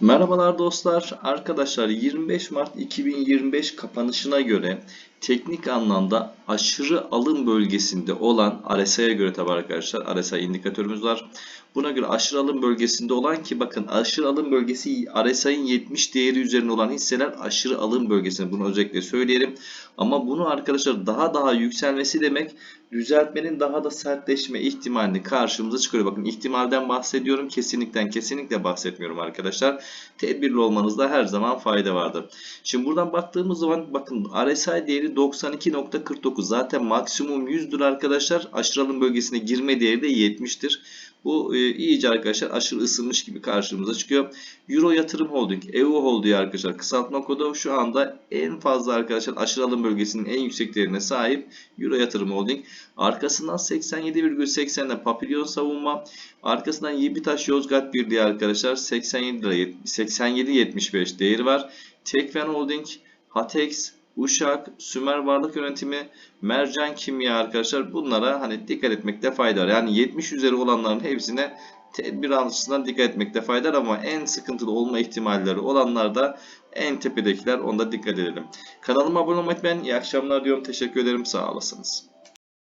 Merhabalar dostlar. Arkadaşlar 25 Mart 2025 kapanışına göre teknik anlamda aşırı alım bölgesinde olan RSI'ye göre tabi arkadaşlar RSI indikatörümüz var. Buna göre aşırı alım bölgesinde olan ki bakın aşırı alım bölgesi RSI'nin 70 değeri üzerinde olan hisseler aşırı alım bölgesinde bunu özellikle söyleyelim. Ama bunu arkadaşlar daha daha yükselmesi demek düzeltmenin daha da sertleşme ihtimalini karşımıza çıkıyor. Bakın ihtimalden bahsediyorum. Kesinlikle kesinlikle bahsetmiyorum arkadaşlar. Tedbirli olmanızda her zaman fayda vardır. Şimdi buradan baktığımız zaman bakın RSI değeri 92.49 zaten maksimum 100'dür arkadaşlar. Aşırı alım bölgesine girme değeri de 70'tir. Bu e, iyice arkadaşlar aşırı ısınmış gibi karşımıza çıkıyor. Euro Yatırım Holding, EU Holding arkadaşlar kısaltma kodu şu anda en fazla arkadaşlar aşırı alım bölgesinin en yüksek değerine sahip Euro Yatırım Holding. Arkasından 87,80'de Papillon Savunma. Arkasından Yibitaş Yozgat Birliği arkadaşlar 87 lira 87.75 değeri var. Tekfen Holding, Hatex, Uşak, Sümer Varlık Yönetimi, Mercan Kimya arkadaşlar bunlara hani dikkat etmekte fayda var. Yani 70 üzeri olanların hepsine tedbir açısından dikkat etmekte fayda var ama en sıkıntılı olma ihtimalleri olanlar da en tepedekiler onda dikkat edelim. Kanalıma abone olmayı unutmayın. İyi akşamlar diyorum. Teşekkür ederim. Sağ olasınız.